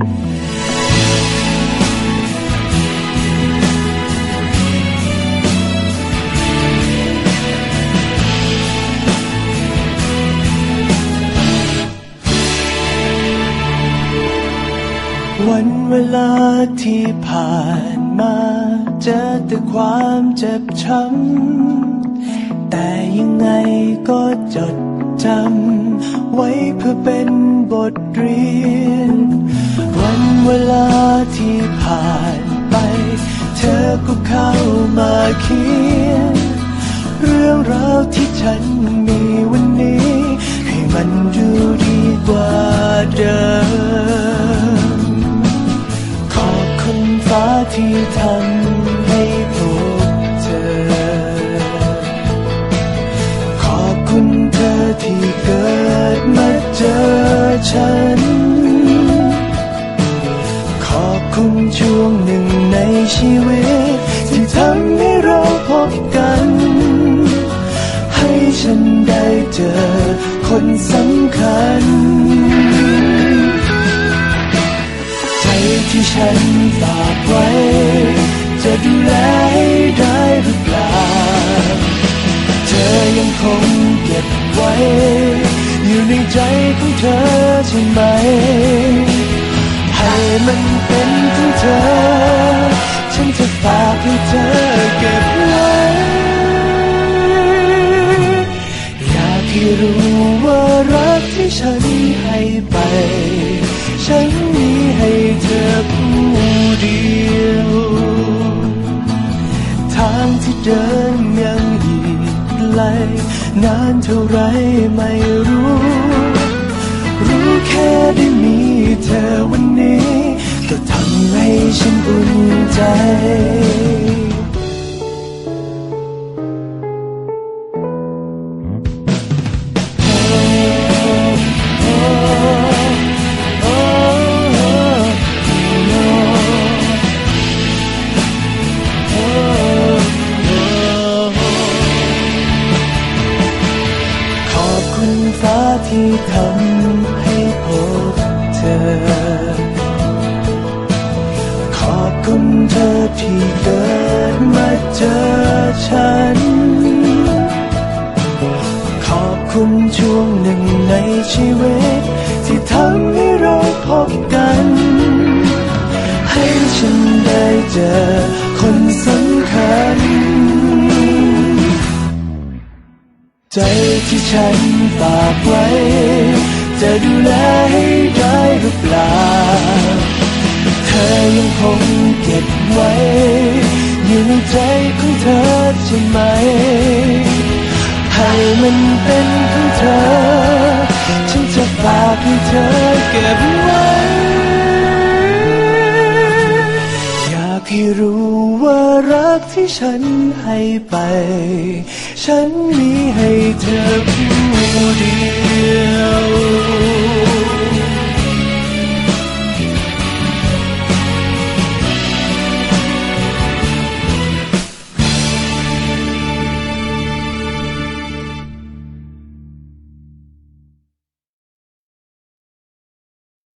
วันเวลาที่ผ่านมาเจอแต่ความเจ็บช้ำแต่ยังไงก็จดจำ ไว้เพื่อเป็นบทเรียน วันเวลาที่ผ่านไป เธอก็เข้ามาเขียน เรื่องราวที่ฉันมีวันนี้ ให้มันดูดีกว่าเดิม ขอบคุณฟ้าที่ทำให้พบเธอ ขอบคุณเธอที่ ฉัน ขอบคุณช่วงหนึ่งในชีวิต ที่ทำให้เราพบกัน ให้ฉันได้เจอคนสำคัญ ใจที่ฉันฝากไว้ จะดูแลได้หรือเปล่า เธอยังคงเก็บไว้ อยู่ในใจของเธอใช่ไหม ให้มันเป็นของเธอ ฉันจะฝากให้เธอเก็บไว้ อยากให้รู้ว่ารักที่ฉันให้ไป ฉันมีให้เธอผู้เดียว ทางที่เดินยังอีก ล นานเท่าไรไม่รู้ รู้แค่ได้มีเธอวันนี้ ก็ทำให้ฉันอุ่นใจ ที่ทำให้พบเธอ ขอบคุณเธอที่เกิดมาเจอฉัน ขอบคุณช่วงหนึ่งในชีวิต ที่ทำให้เราพบกัน ให้ฉันได้เจอคนสำคัญ ใจที่ฉัน ฝากไว้ จะดูแลให้ได้หรือเปล่า เธอยังคงเก็บไว้ อยู่ในใจของเธอใช่ไหม ให้มันเป็นของเธอ ฉันจะฝากให้เธอเก็บไว้ ฉันให้ไป ฉันมีให้เธอผู้เดียว